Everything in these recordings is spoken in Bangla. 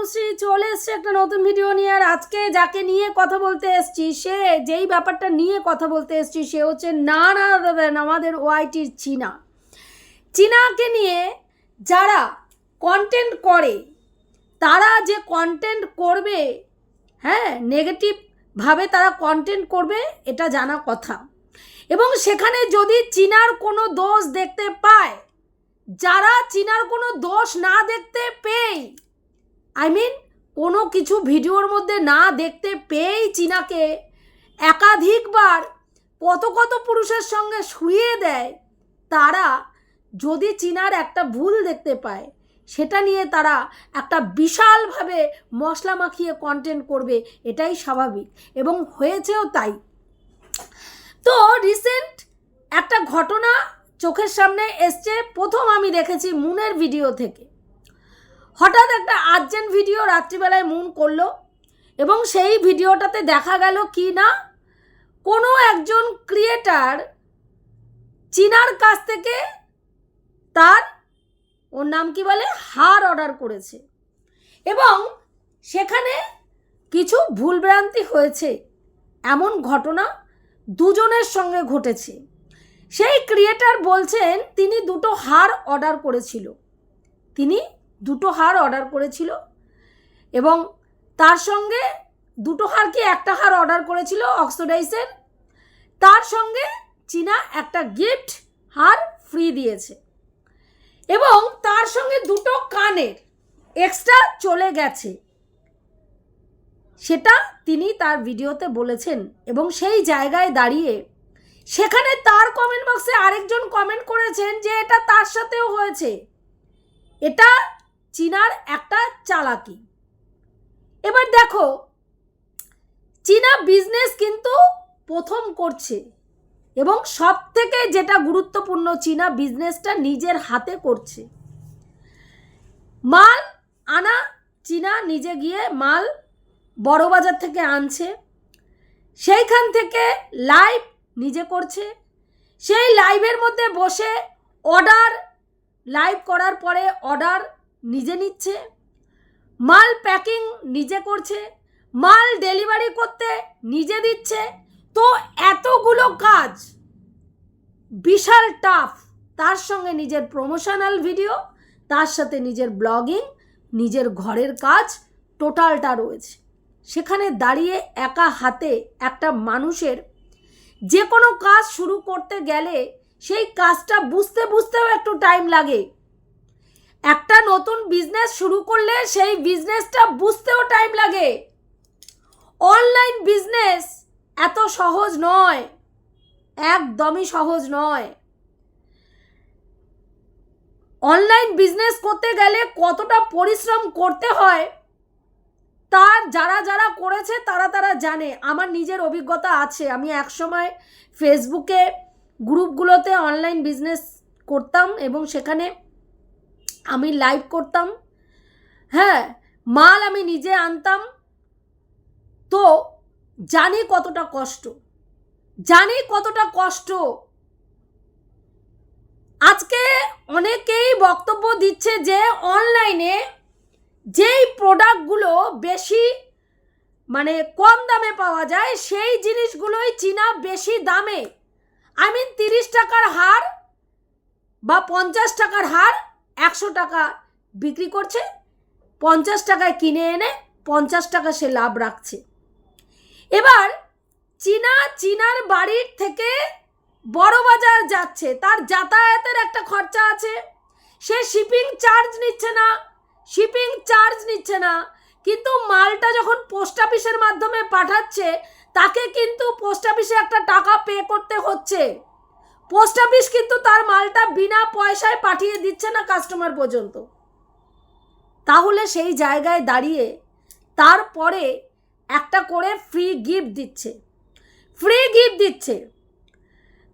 তনুশ্রী চলে এসছে একটা নতুন ভিডিও নিয়ে, আর আজকে যাকে নিয়ে কথা বলতে এসছি, সে যেই ব্যাপারটা নিয়ে কথা বলতে এসছি, সে হচ্ছে না না দেবেন আমাদের ওয়াইটির চীনা। চীনাকে নিয়ে যারা কন্টেন্ট করে, তারা যে কন্টেন্ট করবে হ্যাঁ নেগেটিভভাবে তারা কন্টেন্ট করবে, এটা জানা কথা। এবং সেখানে যদি চীনার কোনো দোষ দেখতে পায়, যারা চীনার কোনো দোষ না দেখতে পেয়েই আই মিন কোনো কিছু ভিডিওর মধ্যে না দেখতে পেয়েই চীনাকে একাধিকবার কত কত পুরুষের সঙ্গে শুয়ে দেয়, তারা যদি চীনার একটা ভুল দেখতে পায়, সেটা নিয়ে তারা একটা বিশালভাবে মশলা মাখিয়ে কন্টেন্ট করবে, এটাই স্বাভাবিক। এবং হয়েছেও তাই। তো রিসেন্ট একটা ঘটনা চোখের সামনে এসছে, প্রথম আমি দেখেছি মুনের ভিডিও থেকে। হঠাৎ একটা আর্জেন্ট ভিডিও রাত্রিবেলায় মুন করল এবং সেই ভিডিওটাতে দেখা গেল কি না? কোনো একজন ক্রিয়েটার চীনার কাছ থেকে তার, ওর নাম কি বলে? হার অর্ডার করেছে। এবং সেখানে কিছু ভুলভ্রান্তি হয়েছে। এমন ঘটনা দুজনের সঙ্গে ঘটেছে। সেই ক্রিয়েটার বলছেন, তিনি দুটো হার অর্ডার করেছিল। তিনি দুটো হার অর্ডার করেছিল এবং তার সঙ্গে দুটো হার কি একটা হার অর্ডার করেছিল অক্সোডাইসের তার সঙ্গে চীনা একটা গিফট হার ফ্রি দিয়েছে। এবং তার সঙ্গে দুটো কানের এক্সট্রা চলে গেছে। সেটা তিনি তার ভিডিওতে বলেছেন এবং সেই জায়গায় দাঁড়িয়ে সেখানে তার কমেন্ট বক্সে আরেকজন কমেন্ট করেছেন যে এটা তার সাথেও হয়েছে। এটা চীনার একটা চালাকি। এবার দেখো, চীনা বিজনেস কিন্তু প্রথম করছে এবং সব থেকে যেটা গুরুত্বপূর্ণ চীনা বিজনেসটা নিজের হাতে করছে। মাল আনা, চীনা নিজে গিয়ে মাল বড় বাজার থেকে আনছে। সেইখান থেকে লাইভ নিজে করছে। সেই লাইভের মধ্যে বসে অর্ডার লাইভ করার পরে অর্ডার নিজে নিচ্ছে, মাল প্যাকিং নিজে করছে, মাল ডেলিভারি করতে নিজে দিচ্ছে, তো এতগুলো কাজ, বিশাল টাফ তার সঙ্গে নিজের প্রমোশনাল ভিডিও তার সাথে নিজের ব্লগিং নিজের ঘরের কাজ টোটালটা রয়েছে। সেখানে দাঁড়িয়ে একা হাতে একটা মানুষের যে কোনো কাজ শুরু করতে গেলে সেই কাজটা বুঝতে, বুঝতেও একটু টাইম লাগে। একটা নতুন বিজনেস শুরু করলে সেই বিজনেসটা বুঝতেও টাইম লাগে। অনলাইন বিজনেস এত সহজ নয়, একদমই সহজ নয়। অনলাইন বিজনেস করতে গেলে কতটা পরিশ্রম করতে হয় তার যারা যারা করেছে তারা তারা জানে। আমার নিজের অভিজ্ঞতা আছে। আমি একসময় ফেসবুকে গ্রুপগুলোতে অনলাইন বিজনেস করতাম এবং সেখানে আমি লাইভ করতাম। হ্যাঁ মাল আমি নিজে আনতাম। তো জানি কতটা কষ্ট। জানি কতটা কষ্ট। আজকে অনেকেই বক্তব্য দিচ্ছে যে অনলাইনে যেই প্রোডাক্টগুলো বেশি মানে কম দামে পাওয়া যায়, সেই জিনিসগুলোই চীনা বেশি দামে। আই মিন তিরিশ টাকার হার বা পঞ্চাশ টাকার হার একশো টাকা বিক্রি করছে, পঞ্চাশ টাকায় কিনে এনে পঞ্চাশ টাকা সে লাভ রাখছে। এবার চীনা, চীনার বাড়ির থেকে বড় বাজার যাচ্ছে, তার যাতায়াতের একটা খরচা আছে। সে শিপিং চার্জ নিচ্ছে না শিপিং চার্জ নিচ্ছে না, কিন্তু মালটা যখন পোস্ট অফিসের মাধ্যমে পাঠাচ্ছে, তাকে কিন্তু পোস্ট অফিসে একটা টাকা পে করতে হচ্ছে। পোস্ট অফিস কিন্তু তার মালটা বিনা পয়সায় পাঠিয়ে দিচ্ছে না কাস্টমার পর্যন্ত। তাহলে সেই জায়গায় দাঁড়িয়ে তারপরে একটা করে ফ্রি গিফট দিচ্ছে। ফ্রি গিফট দিচ্ছে।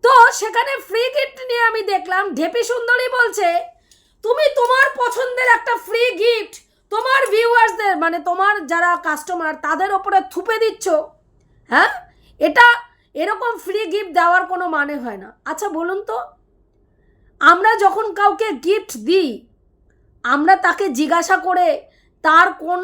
তো সেখানে ফ্রি গিফট নিয়ে আমি দেখলাম, ঢেপি সুন্দরী বলছে, তুমি তোমার পছন্দের একটা ফ্রি গিফট তোমার ভিউয়ার্সদের মানে তোমার যারা কাস্টমার তাদের ওপরে থুপে দিচ্ছ। হ্যাঁ? এটা এরকম ফ্রি গিফট দেওয়ার কোনো মানে হয় না। আচ্ছা বলুন তো, আমরা যখন কাউকে গিফট দিই, আমরা তাকে জিজ্ঞাসা করে তার কোন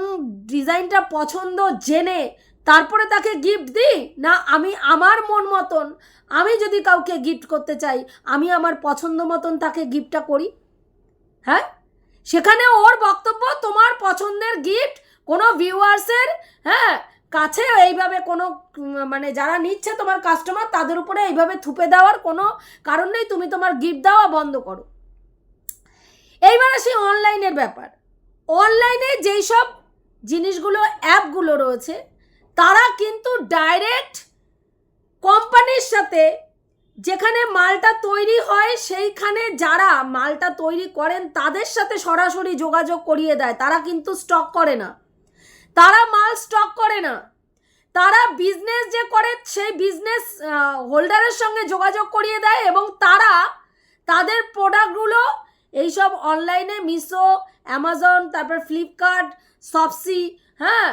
ডিজাইনটা পছন্দ জেনে তারপরে তাকে গিফট দিই? না, আমি আমার মন মতন, আমি যদি কাউকে গিফট করতে চাই, আমি আমার পছন্দ মতন তাকে গিফটটা করি? হ্যাঁ? সেখানে ওর বক্তব্য, তোমার পছন্দের গিফট কোনো ভিউয়ার্সের হ্যাঁ কাছে এইভাবে কোনো মানে যারা নিচ্ছে তোমার কাস্টমার তাদের উপরে এইভাবে থুপে দেওয়ার কোনো কারণ নেই। তুমি তোমার গিফট দেওয়া বন্ধ করো। এইবার আসি অনলাইনের ব্যাপার। অনলাইনে যেই সব জিনিসগুলো অ্যাপগুলো রয়েছে, তারা কিন্তু ডাইরেক্ট কোম্পানির সাথে যেখানে মালটা তৈরি হয়, সেইখানে যারা মালটা তৈরি করেন, তাদের সাথে সরাসরি যোগাযোগ করিয়ে দেয়। তারা কিন্তু স্টক করে না। তারা মাল স্টক করে না। তারা বিজনেস যে করে, সেই বিজনেস হোল্ডারের সঙ্গে যোগাযোগ করিয়ে দেয় এবং তারা তাদের প্রোডাক্টগুলো এইসব অনলাইনে মিশো অ্যামাজন তারপর ফ্লিপকার্ট সপসি হ্যাঁ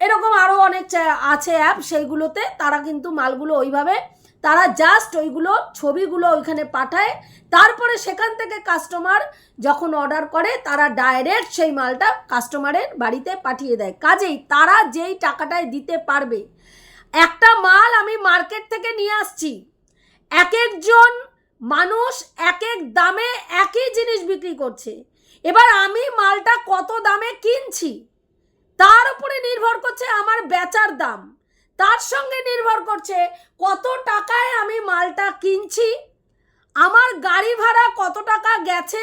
এরকম আরও অনেক আছে অ্যাপ সেইগুলোতে তারা কিন্তু মালগুলো ওইভাবে তারা জাস্ট ওইগুলো ছবিগুলো ওইখানে পাঠায়। তারপরে সেখান থেকে কাস্টমার যখন অর্ডার করে, তারা ডাইরেক্ট সেই মালটা কাস্টমারের বাড়িতে পাঠিয়ে দেয়। কাজেই তারা যেই টাকাটায় দিতে পারবে, একটা মাল আমি মার্কেট থেকে নিয়ে আসছি। এক একজন মানুষ এক এক দামে একই জিনিস বিক্রি করছে। এবার আমি মালটা কত দামে কিনছি, তার উপরে নির্ভর করছে আমার বেচার দাম। তার সঙ্গে নির্ভর করছে কত টাকায় আমি মালটা কিনছি, আমার গাড়ি ভাড়া কত টাকা গেছে,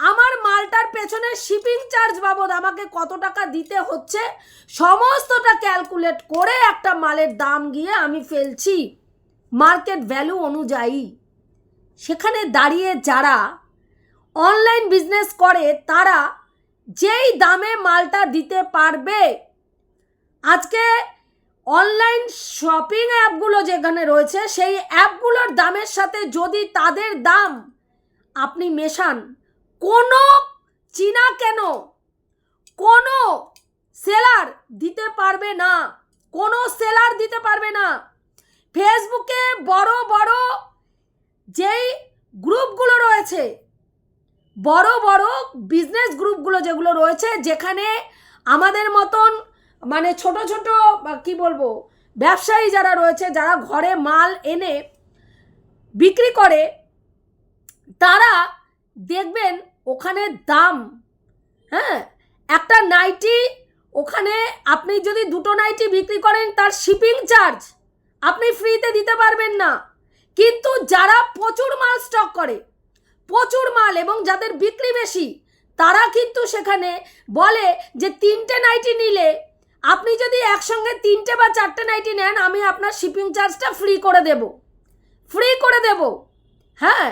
আমার মালটার পেছনে শিপিং চার্জ বাবদ আমাকে কত টাকা দিতে হচ্ছে, সমস্তটা ক্যালকুলেট করে একটা মালের দাম গিয়ে আমি ফেলছি মার্কেট ভ্যালু অনুযায়ী। সেখানে দাঁড়িয়ে যারা অনলাইন বিজনেস করে, তারা যেই দামে মালটা দিতে পারবে, আজকে অনলাইন শপিং অ্যাপগুলো যেখানে রয়েছে, সেই অ্যাপগুলোর দামের সাথে যদি তাদের দাম আপনি মেশান, কোনো চীনা কেন, কোনো সেলার দিতে পারবে না, কোনো সেলার দিতে পারবে না। ফেসবুকে বড় বড় যেই গ্রুপগুলো রয়েছে, বড় বড় বিজনেস গ্রুপগুলো যেগুলো রয়েছে, যেখানে আমাদের মতন মানে ছোট ছোট কি বলব, ব্যবসায়ী যারা রয়েছে, যারা ঘরে মাল এনে বিক্রি করে, তারা দেখবেন ওখানে দাম হ্যাঁ? একটা নাইটি ওখানে আপনি যদি দুটো নাইটি বিক্রি করেন, তার শিপিং চার্জ আপনি ফ্রিতে দিতে পারবেন না। কিন্তু যারা প্রচুর মাল স্টক করে, প্রচুর মাল এবং যাদের বিক্রি বেশি, তারা কিন্তু সেখানে বলে যে, তিনটে নাইটি নিলে আপনি যদি একসঙ্গে তিনটে বা চারটে নাইটি নেন, আমি আপনার শিপিং চার্জটা ফ্রি করে দেব। ফ্রি করে দেব। হ্যাঁ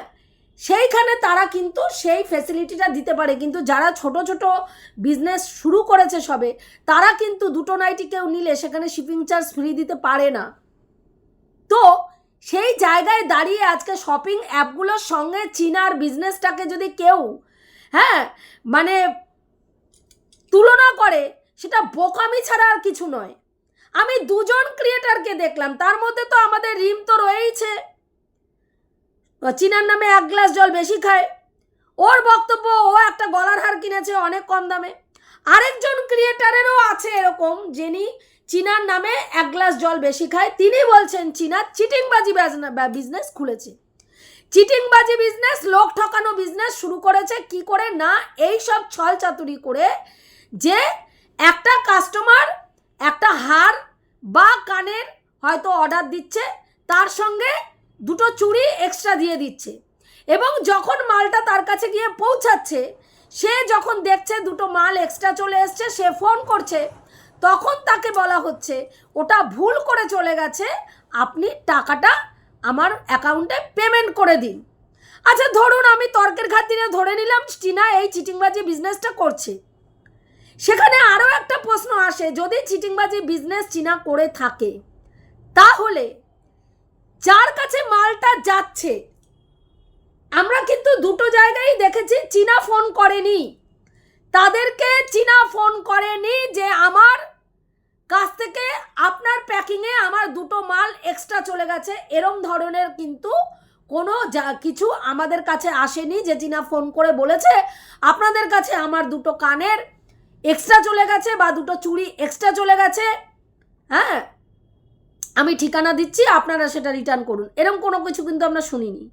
সেইখানে তারা কিন্তু সেই ফেসিলিটিটা দিতে পারে। কিন্তু যারা ছোট ছোট বিজনেস শুরু করেছে সবে, তারা কিন্তু দুটো নাইটি কেউ নিলে সেখানে শিপিং চার্জ ফ্রি দিতে পারে না। তো সেই জায়গায় দাঁড়িয়ে আজকে শপিং অ্যাপগুলোর সঙ্গে চীনার বিজনেসটাকে যদি কেউ হ্যাঁ মানে তুলনা করে সেটা বোকামি ছাড়া আর কিছু নয়। আমি দুজন ক্রিয়েটারকে দেখলাম, তার মধ্যে তো আমাদের রিম তো রয়েইছে। চিনার নামে এক গ্লাস জল বেশি খায়। ওর বক্তব্য, ও একটা গলার হার কিনেছে অনেক কম দামে। আরেকজন ক্রিয়েটারেরও আছে এরকম, যিনি চীনার নামে এক গ্লাস জল বেশি খায়। তিনি বলছেন, চীনা চিটিংবাজি বিজনেস খুলেছে। চিটিংবাজি বিজনেস লোক ঠকানো বিজনেস শুরু করেছে। কি করে না এই সব ছল চাতুরি করে যে একটা কাস্টমার একটা হার বা কানের হয়তো অর্ডার দিচ্ছে, তার সঙ্গে দুটো চুড়ি এক্সট্রা দিয়ে দিচ্ছে। এবং যখন মালটা তার কাছে গিয়ে পৌঁছাচ্ছে, সে যখন দেখছে দুটো মাল এক্সট্রা চলে এসছে, সে ফোন করছে, তখন তাকে বলা হচ্ছে, ওটা ভুল করে চলে গেছে, আপনি টাকাটা আমার অ্যাকাউন্টে পেমেন্ট করে দিন। আচ্ছা ধরুন আমি তর্কের খাতিরে ধরে নিলাম, টিনা এই চিটিংবাজি বিজনেসটা করছে। সেখানে আরও একটা প্রশ্ন আসে, যদি চিটিংবাজি বিজনেস চীনা করে থাকে, তাহলে যার কাছে মালটা যাচ্ছে, আমরা কিন্তু দুটো জায়গায় দেখেছি চীনা ফোন করেনি। তাদেরকে চীনা ফোন করেনি যে আমার কাছ থেকে আপনার প্যাকিংয়ে আমার দুটো মাল এক্সট্রা চলে গেছে, এরম ধরনের কিন্তু কোনো যা, কিছু আমাদের কাছে আসেনি যে চীনা ফোন করে বলেছে, আপনাদের কাছে আমার দুটো কানের এক্সট্রা চলে গেছে বা দুটো চুড়ি এক্সট্রা চলে গেছে হ্যাঁ? আমি ঠিকানা দিচ্ছি, আপনারা সেটা রিটার্ন করুন। এরকম কোনো কিছু কিন্তু আমরা শুনিনি।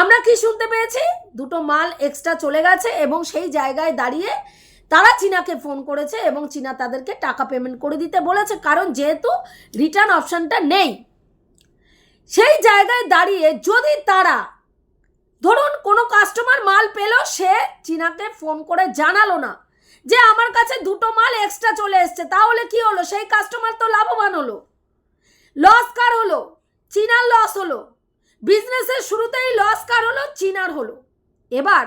আমরা কি শুনতে পেয়েছি? দুটো মাল এক্সট্রা চলে গেছে এবং সেই জায়গায় দাঁড়িয়ে তারা চীনাকে ফোন করেছে এবং চীনা তাদেরকে টাকা পেমেন্ট করে দিতে বলেছে, কারণ যেহেতু রিটার্ন অপশানটা নেই। সেই জায়গায় দাঁড়িয়ে যদি তারা, ধরুন কোনো কাস্টমার মাল পেল, সে চীনাকে ফোন করে জানালো না যে আমার কাছে দুটো মাল এক্সট্রা চলে এসছে, তাহলে কি হলো? সেই কাস্টমার তো লাভবান হলো। লস কার হলো? চীনার লস হলো। বিজনেসের শুরুতেই লস কার হলো? চীনার হলো। এবার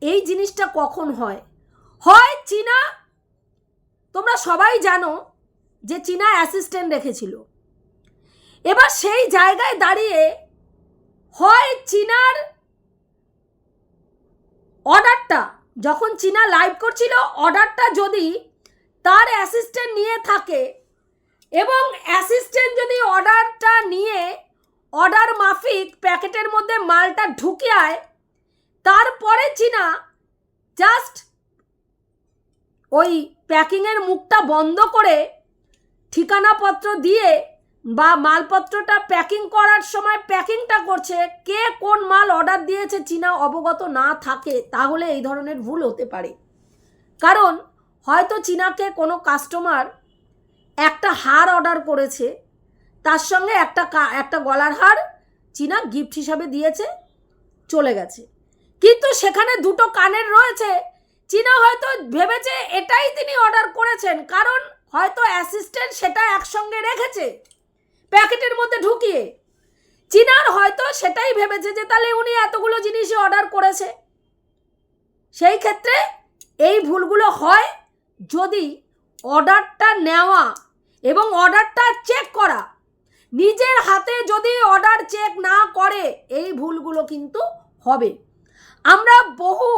এই জিনিসটা কখন হয়? হয় চীনা, তোমরা সবাই জানো যে চীনা অ্যাসিস্ট্যান্ট রেখেছিল। এবার সেই জায়গায় দাঁড়িয়ে হয় চীনার অর্ডারটা যখন চীনা লাইভ করছিল অর্ডারটা যদি তার অ্যাসিস্ট্যান্ট নিয়ে থাকে এবং অ্যাসিস্ট্যান্ট যদি অর্ডারটা নিয়ে অর্ডার মাফিক প্যাকেটের মধ্যে মালটা ঢুকিয়ায় তারপরে চীনা জাস্ট ওই প্যাকিংয়ের মুখটা বন্ধ করে ঠিকানাপত্র দিয়ে বা মালপত্রটা প্যাকিং করার সময় প্যাকিংটা করছে, কে কোন মাল অর্ডার দিয়েছে চীনা অবগত না থাকে, তাহলে এই ধরনের ভুল হতে পারে। কারণ হয়তো চীনাকে কোনো কাস্টমার একটা হার অর্ডার করেছে, তার সঙ্গে একটা একটা গলার হার চীনা গিফট হিসাবে দিয়েছে, চলে গেছে। কিন্তু সেখানে দুটো কানের রয়েছে, চীনা হয়তো ভেবেছে এটাই তিনি অর্ডার করেছেন, কারণ হয়তো অ্যাসিস্ট্যান্ট সেটা একসঙ্গে রেখেছে। প্যাকেটের মধ্যে ঢুকিয়ে। চিনার হয়তো সেটাই ভেবেছে যে তাহলে উনি এতগুলো জিনিসই অর্ডার করেছে। সেই ক্ষেত্রে এই ভুলগুলো হয় যদি অর্ডারটা নেওয়া এবং অর্ডারটা চেক করা। নিজের হাতে যদি অর্ডার চেক না করে, এই ভুলগুলো কিন্তু হবে। আমরা বহু,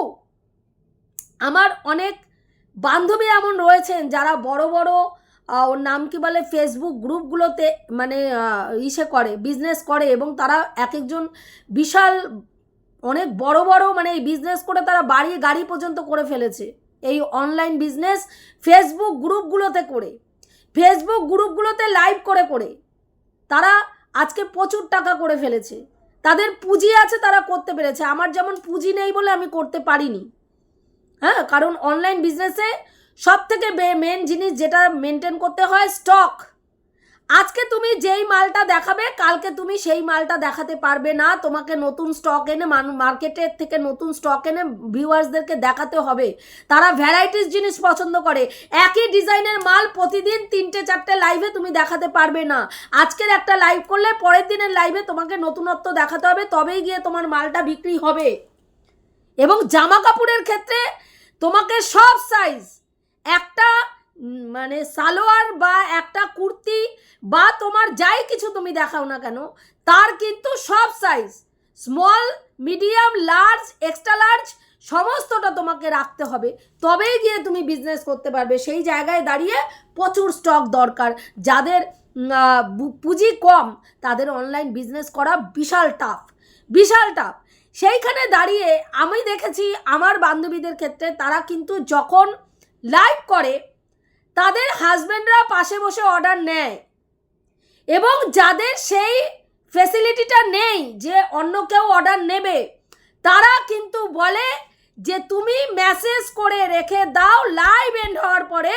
আমার অনেক বান্ধবী এমন রয়েছেন যারা বড় বড় ওর নাম কি বলে? ফেসবুক গ্রুপগুলোতে মানে ইসে করে বিজনেস করে এবং তারা এক একজন বিশাল, অনেক বড় বড় মানে এই বিজনেস করে তারা বাড়ি গাড়ি পর্যন্ত করে ফেলেছে। এই অনলাইন বিজনেস ফেসবুক গ্রুপগুলোতে করে। ফেসবুক গ্রুপগুলোতে লাইভ করে করে। তারা আজকে প্রচুর টাকা করে ফেলেছে। তাদের পুঁজি আছে, তারা করতে পেরেছে। আমার যেমন পুঁজি নেই বলে আমি করতে পারিনি। হ্যাঁ কারণ অনলাইন বিজনেসে সব থেকে মেন জিনিস যেটা মেনটেন করতে হয় স্টক আজকে তুমি যেই মালটা দেখাবে, কালকে তুমি সেই মালটা দেখাতে পারবে না। তোমাকে নতুন স্টক এনে মার্কেটের থেকে নতুন স্টক এনে ভিউয়ার্সদেরকে দেখাতে হবে। তারা ভ্যারাইটিস জিনিস পছন্দ করে। একই ডিজাইনের মাল প্রতিদিন তিনটে, চারটে লাইভে তুমি দেখাতে পারবে না। আজকের একটা লাইভ করলে পরের দিনের লাইভে তোমাকে নতুনত্ব দেখাতে হবে, তবেই গিয়ে তোমার মালটা বিক্রি হবে। এবং জামা কাপড়ের ক্ষেত্রে তোমাকে সব সাইজ একটা মানে সালোয়ার বা একটা কুর্তি বা তোমার যাই কিছু তুমি দেখাও না কেন, তার কিন্তু সব size small medium large extra large সমস্তটা তোমাকে রাখতে হবে। তবেই গিয়ে তুমি বিজনেস করতে পারবে। সেই জায়গায় দাঁড়িয়ে প্রচুর স্টক দরকার। যাদের পুঁজি কম, তাদের অনলাইন বিজনেস করা বিশাল টাফ বিশাল টাফ সেইখানে দাঁড়িয়ে আমি দেখেছি, আমার বান্ধবীদের ক্ষেত্রে তারা কিন্তু যখন লাইভ করে, তাদের হাজব্যান্ডরা পাশে বসে অর্ডার নেয়। এবং যাদের সেই ফেসিলিটিটা নেই যে অন্য কেউ অর্ডার নেবে, তারা কিন্তু বলে যে, তুমি মেসেজ করে রেখে দাও লাইভ এন্ড হওয়ার পরে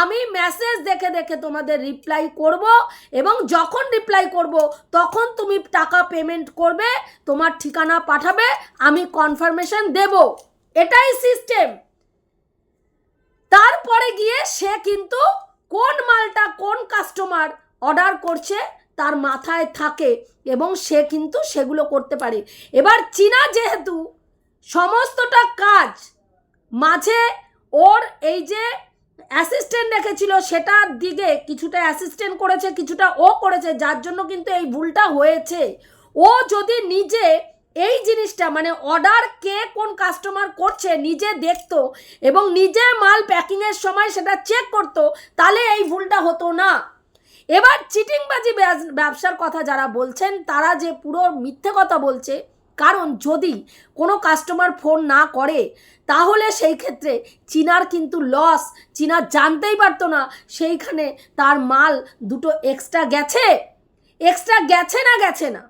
আমি মেসেজ দেখে দেখে তোমাদের রিপ্লাই করব এবং যখন রিপ্লাই করব, তখন তুমি টাকা পেমেন্ট করবে, তোমার ঠিকানা পাঠাবে, আমি কনফার্মেশন দেব। এটাই সিস্টেম তারপরে গিয়ে সে কিন্তু কোন মালটা কোন কাস্টমার অর্ডার করছে তার মাথায় থাকে এবং সে কিন্তু সেগুলো করতে পারে। এবার চীনা যেহেতু সমস্তটা কাজ মাঝে ওর এই যে অ্যাসিস্ট্যান্ট রেখেছিল সেটার দিকে কিছুটা অ্যাসিস্ট্যান্ট করেছে, কিছুটা ও করেছে, যার জন্য কিন্তু এই ভুলটা হয়েছে। ও যদি নিজে এই জিনিসটা মানে অর্ডার কে কোন কাস্টমার করছে, নিজে দেখতো এবং নিজে মাল প্যাকিংয়ের সময় সেটা চেক করতো, তাহলে এই ভুলটা হতো না। এবার চিটিংবাজি ব্যবসার কথা যারা বলছেন, তারা যে পুরো মিথ্যে কথা বলছে, কারণ যদি কোনো কাস্টমার ফোন না করে, তাহলে সেই ক্ষেত্রে চীনার কিন্তু লস চীনা জানতেই পারতো না সেইখানে তার মাল দুটো এক্সট্রা গেছে এক্সট্রা গেছে না গেছে না।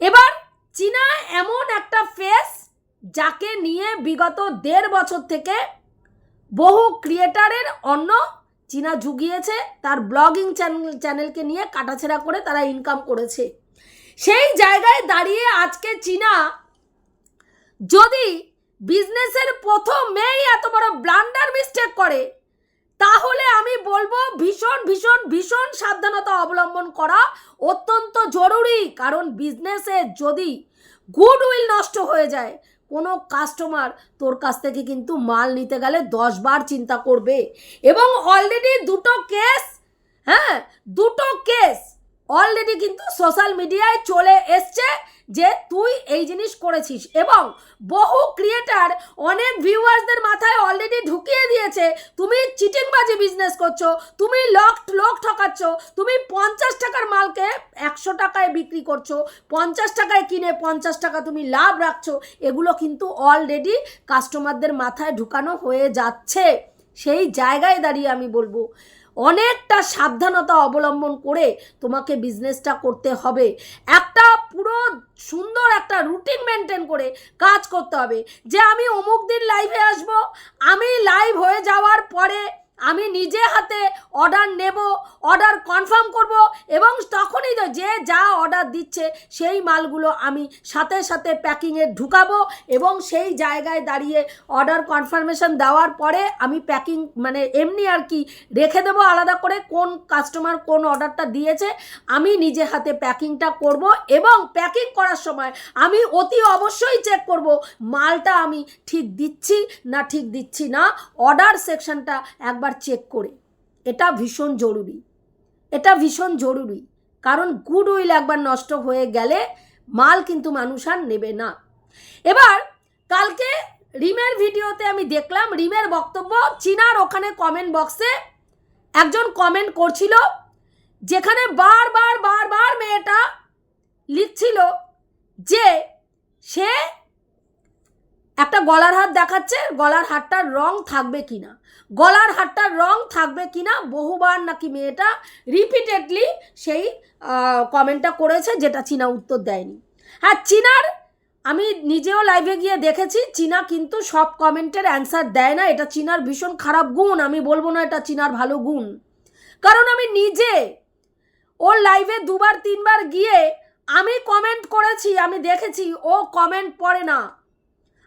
এবার চীনা এমন একটা ফেস যাকে নিয়ে বিগত দেড় বছর থেকে বহু ক্রিয়েটারের অন্য চীনা জুগিয়েছে, তার ব্লগিং চ্যানেল চ্যানেলকে নিয়ে কাটাছেড়া করে তারা ইনকাম করেছে। সেই জায়গায় দাঁড়িয়ে আজকে চীনা যদি বিজনেসের প্রথমেই এত বড় ব্লান্ডার মিস্টেক করে তাহলে আমি বলব ভীষণ ভীষণ ভীষণ সাবধানতা অবলম্বন করা অত্যন্ত জরুরি। কারণ বিজনেসে যদি গুড উইল নষ্ট হয়ে যায়, কোনো কাস্টমার তোর কাছ থেকে কিন্তু মাল নিতে গেলে দশবার চিন্তা করবে। এবং অলরেডি দুটো কেস হ্যাঁ দুটো কেস অলরেডি কিন্তু সোশ্যাল মিডিয়ায় চলে এসছে যে তুই এই জিনিস করেছিস এবং বহু ক্রিয়েটার অনেক ভিউয়ার্সদের মাথায় অলরেডি ঢুকিয়ে দিয়েছে। তুমি চিটিংবাজি বিজনেস করছ, তুমি লক লোক ঠকাচ্ছ, তুমি পঞ্চাশ টাকার মালকে একশো টাকায় বিক্রি করছ, পঞ্চাশ টাকায় কিনে পঞ্চাশ টাকা তুমি লাভ রাখছো, এগুলো কিন্তু অলরেডি কাস্টমারদের মাথায় ঢুকানো হয়ে যাচ্ছে। সেই জায়গায় দাঁড়িয়ে আমি বলব অনেকটা সাবধানতা অবলম্বন করে তোমাকে বিজনেসটা করতে হবে। একটা পুরো সুন্দর একটা রুটিন মেনটেন করে কাজ করতে হবে। যে আমি অমুক দিন লাইভে আসব, আমি লাইভ হয়ে যাওয়ার পরে আমি নিজে হাতে অর্ডার নেব অর্ডার কনফার্ম করব এবং তখনই তো যে যা অর্ডার দিচ্ছে সেই মালগুলো আমি সাথে সাথে প্যাকিংয়ে ঢুকাবো এবং সেই জায়গায় দাঁড়িয়ে অর্ডার কনফার্মেশন দেওয়ার পরে আমি প্যাকিং মানে এমনি আর কি রেখে দেবো আলাদা করে কোন কাস্টমার কোন অর্ডারটা দিয়েছে, আমি নিজে হাতে প্যাকিংটা করব এবং প্যাকিং করার সময় আমি অতি অবশ্যই চেক করব মালটা আমি ঠিক দিচ্ছি না ঠিক দিচ্ছি না অর্ডার সেকশনটা একবার চেক করে। এটা ভীষণ জরুরি। এটা ভীষণ জরুরি। কারণ গুড উইল একবার নষ্ট হয়ে গেলে মাল কিন্তু মানুষ আর নেবে না। এবার কালকে রিমের ভিডিওতে আমি দেখলাম, রিমের বক্তব্য চীনার ওখানে কমেন্ট বক্সে একজন কমেন্ট করছিল, যেখানে বারবার বারবার মেয়েটা লিখছিল যে সে একটা গলার হাত দেখাচ্ছে, গলার হাতটার রং থাকবে কিনা। গলার হারটার রং থাকবে কি না বহুবার নাকি মেয়েটা রিপিটেডলি সেই কমেন্টটা করেছে যেটা চীনা উত্তর দেয়নি। হ্যাঁ চীনার, আমি নিজেও লাইভে গিয়ে দেখেছি, চীনা কিন্তু সব কমেন্টের অ্যান্সার দেয় না। এটা চীনার ভীষণ খারাপ গুণ, আমি বলব না এটা চীনার ভালো গুণ। কারণ আমি নিজে ওর লাইভে দুবার, তিনবার গিয়ে আমি কমেন্ট করেছি, আমি দেখেছি, ও কমেন্ট পড়ে না।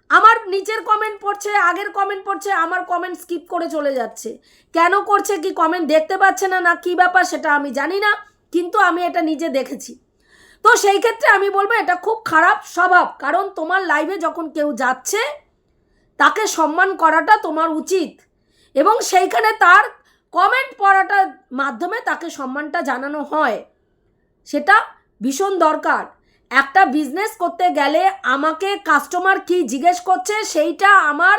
আমার নিচের কমেন্ট পড়ছে, আগের কমেন্ট পড়ছে, আমার কমেন্ট স্কিপ করে চলে যাচ্ছে। কেন করছে, কি কমেন্ট দেখতে পাচ্ছে না না কি ব্যাপার সেটা আমি জানি না, কিন্তু আমি এটা নিজে দেখেছি। তো সেই ক্ষেত্রে আমি বলব, এটা খুব খারাপ স্বভাব, কারণ তোমার লাইভে যখন কেউ যাচ্ছে, তাকে সম্মান করাটা তোমার উচিত। এবং সেইখানে তার কমেন্ট পড়াটার মাধ্যমে তাকে সম্মানটা জানানো হয়। সেটা ভীষণ দরকার। একটা বিজনেস করতে গেলে আমাকে কাস্টমার কি জিজ্ঞেস করছে সেইটা আমার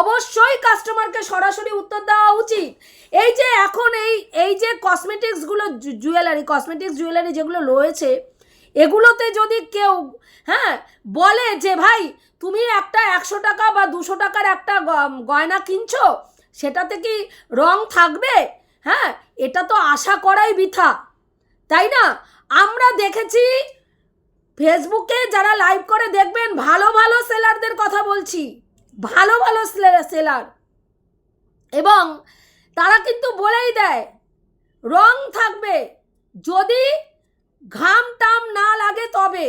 অবশ্যই কাস্টমারকে সরাসরি উত্তর দেওয়া উচিত। এই যে এখন এই এই যে কসমেটিক্সগুলো জুয়েলারি কসমেটিক্স জুয়েলারি যেগুলো রয়েছে, এগুলোতে যদি কেউ হ্যাঁ বলে যে ভাই, তুমি একটা একশো টাকা বা দুশো টাকার একটা গয়না কিনছো, সেটাতে কি রং থাকবে? হ্যাঁ এটা তো আশা করাই বৃথা। তাই না? আমরা দেখেছি ফেসবুকে যারা লাইভ করে দেখবেন, ভালো ভালো সেলারদের কথা বলছি। ভালো ভালো সেলার এবং তারা কিন্তু বলেই দেয়, রং থাকবে। যদি ঘাম টাম না লাগে তবে।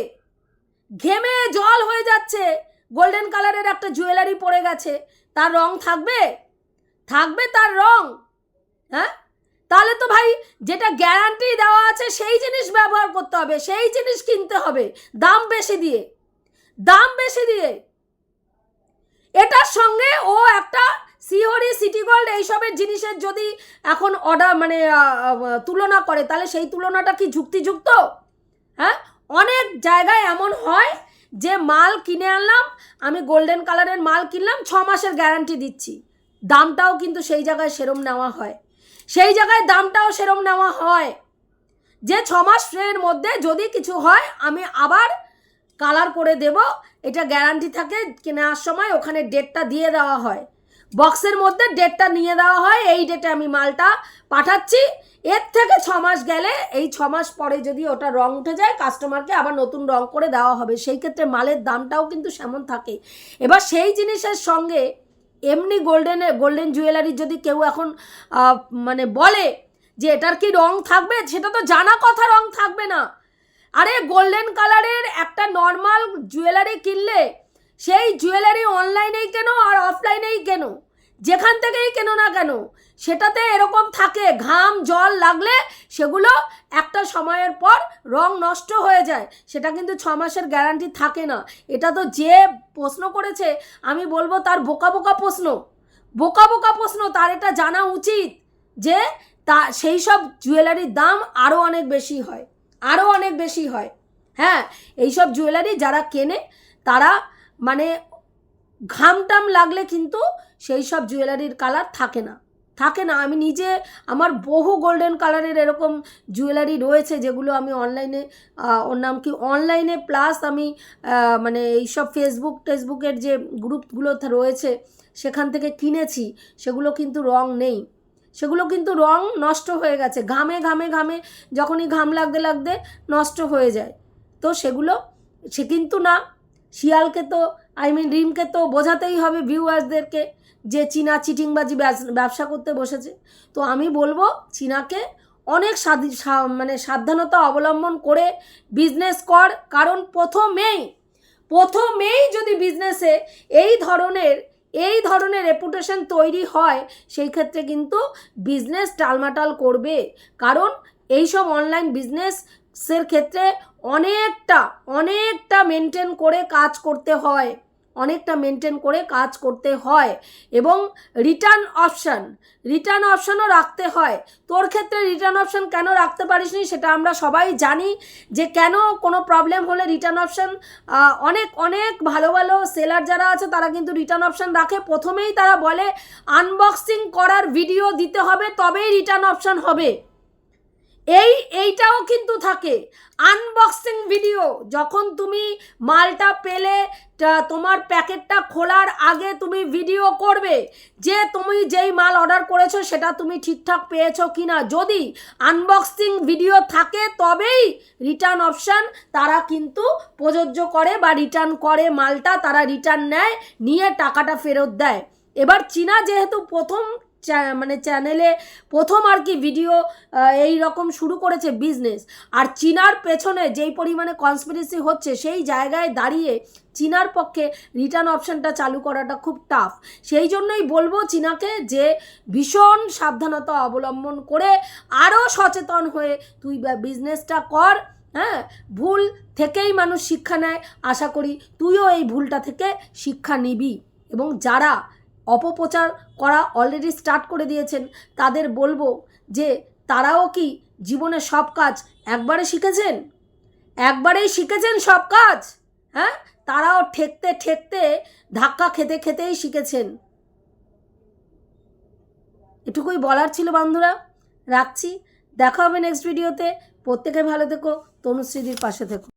ঘেমে জল হয়ে যাচ্ছে, গোল্ডেন কালারের একটা জুয়েলারি পড়ে গেছে, তার রং থাকবে? থাকবে তার রং। হ্যাঁ? তাহলে তো ভাই যেটা গ্যারান্টি দেওয়া আছে সেই জিনিস ব্যবহার করতে হবে, সেই জিনিস কিনতে হবে, দাম বেশি দিয়ে। দাম বেশি দিয়ে। এটার সঙ্গে ও একটা সিওরি সিটি গোল্ড এইসবের জিনিসের যদি এখন অর্ডার মানে তুলনা করে, তাহলে সেই তুলনাটা কি যুক্তিযুক্ত? হ্যাঁ? অনেক জায়গায় এমন হয় যে মাল কিনে আনলাম, আমি গোল্ডেন কালারের মাল কিনলাম, ছ মাসের গ্যারান্টি দিচ্ছি। দামটাও কিন্তু সেই জায়গায় সেরম নেওয়া হয়। সেই জায়গায় দামটাও সেরম নেওয়া হয়। যে ছ মাসের মধ্যে যদি কিছু হয়, আমি আবার কালার করে দেব। এটা গ্যারান্টি থাকে কেনার সময় ওখানে ডেটটা দিয়ে দেওয়া হয়। বক্সের মধ্যে ডেটটা নিয়ে দেওয়া হয়। এই ডেটে আমি মালটা পাঠাচ্ছি। এর থেকে ছ মাস গেলে এই ছ মাস পরে যদি ওটা রং উঠে যায় কাস্টমারকে আবার নতুন রং করে দেওয়া হবে। সেই ক্ষেত্রে মালের দামটাও কিন্তু সেমন থাকে। এবার সেই জিনিসের সঙ্গে এমনি গোল্ডেন গোল্ডেন জুয়েলারি যদি কেউ এখন মানে বলে যে এটার কি রং থাকবে, সেটা তো জানা কথা রং থাকবে না। আরে গোল্ডেন কালারের একটা নর্মাল জুয়েলারি কিনলে, সেই জুয়েলারি অনলাইনেই কেন আর অফলাইনেই কেন? যেখান থেকেই কেন না কেন, সেটাতে এরকম থাকে, ঘাম, জল লাগলে সেগুলো একটা সময়ের পর রং নষ্ট হয়ে যায়। সেটা কিন্তু ছ মাসের গ্যারান্টি থাকে না। এটা তো যে প্রশ্ন করেছে, আমি বলব তার বোকা বোকা প্রশ্ন। বোকা বোকা প্রশ্ন, তার এটা জানা উচিত যে তা, সেই সব জুয়েলারির দাম আরও অনেক বেশি হয় আরও অনেক বেশি হয়। হ্যাঁ এইসব জুয়েলারি যারা কেনে, তারা মানে ঘামটাম লাগলে কিন্তু সেই সব জুয়েলারির কালার থাকে না। থাকে না, আমি নিজে আমার বহু গোল্ডেন কালারের এরকম জুয়েলারি রয়েছে যেগুলো আমি অনলাইনে ওর নাম কি? অনলাইনে প্লাস আমি মানে এইসব ফেসবুক টেসবুকের যে গ্রুপগুলো রয়েছে, সেখান থেকে কিনেছি, সেগুলো কিন্তু রং নেই। সেগুলো কিন্তু রং নষ্ট হয়ে গেছে। ঘামে ঘামে ঘামে যখনই ঘাম লাগতে লাগতে নষ্ট হয়ে যায়। তো সেগুলো সে কিন্তু না। শিয়ালকে তো আই মিন রিমকে তো বোঝাতেই হবে ভিউয়ার্সদেরকে যে চীনা চিটিংবাজি ব্যবসা করতে বসেছে। তো আমি বলব চীনাকে অনেক মানে সাবধানতা অবলম্বন করে বিজনেস কর। কারণ প্রথমেই প্রথমেই যদি বিজনেসে এই ধরনের এই ধরনের রেপুটেশন তৈরি হয়, সেই ক্ষেত্রে কিন্তু বিজনেস টালমাটাল করবে। কারণ এইসব অনলাইন বিজনেসের ক্ষেত্রে অনেকটা অনেকটা মেনটেন করে কাজ করতে হয়। অনেকটা মেনটেন করে কাজ করতে হয় এবং রিটার্ন অপশান রিটার্ন অপশানও রাখতে হয়। তোর ক্ষেত্রে রিটার্ন অপশান কেন রাখতে পারিস নি সেটা আমরা সবাই জানি যে কেন কোনো প্রবলেম হলে রিটার্ন অপশান অনেক অনেক ভালো ভালো সেলার যারা আছে তারা কিন্তু রিটার্ন অপশান রাখে। প্রথমেই তারা বলে আনবক্সিং করার ভিডিও দিতে হবে, তবেই রিটার্ন অপশান হবে। এই, এইটাও কিন্তু থাকে। আনবক্সিং ভিডিও যখন তুমি মালটা পেলে তোমার প্যাকেটটা খোলার আগে তুমি ভিডিও করবে যে তুমি যেই মাল অর্ডার করেছ, সেটা তুমি ঠিকঠাক পেয়েছ কি না যদি আনবক্সিং ভিডিও থাকে, তবেই রিটার্ন অপশান তারা কিন্তু প্রযোজ্য করে বা রিটার্ন করে মালটা, তারা রিটার্ন নেয়, নিয়ে টাকাটা ফেরত দেয়। এবার চীনা যেহেতু প্রথম মানে চ্যানেলে প্রথম আর কি ভিডিও এই রকম শুরু করেছে বিজনেস আর চীনার পেছনে যেই পরিমাণে কনস্পিরেসি হচ্ছে, সেই জায়গায় দাঁড়িয়ে চীনার পক্ষে রিটার্ন অপশানটা চালু করাটা খুব টাফ সেই জন্যই বলব চীনাকে যে ভীষণ সাবধানতা অবলম্বন করে আরও সচেতন হয়ে তুই বিজনেসটা কর হ্যাঁ? ভুল থেকেই মানুষ শিক্ষা নেয়। আশা করি তুইও এই ভুলটা থেকে শিক্ষা নিবি। এবং যারা অপপ্রচার করা অলরেডি স্টার্ট করে দিয়েছেন। তাদের বলব যে, তারাও কি জীবনে সব কাজ একবারে শিখেছেন? একবারেই শিখেছেন সব কাজ? হ্যাঁ? তারাও ঠেকতে ঠেকতে ধাক্কা খেতে খেতেই শিখেছেন। এটুকুই বলার ছিল বন্ধুরা। রাখছি। দেখা হবে নেক্সট ভিডিওতে প্রত্যেকে ভালো থেকো। তনুশ্রীদির পাশে থেকো।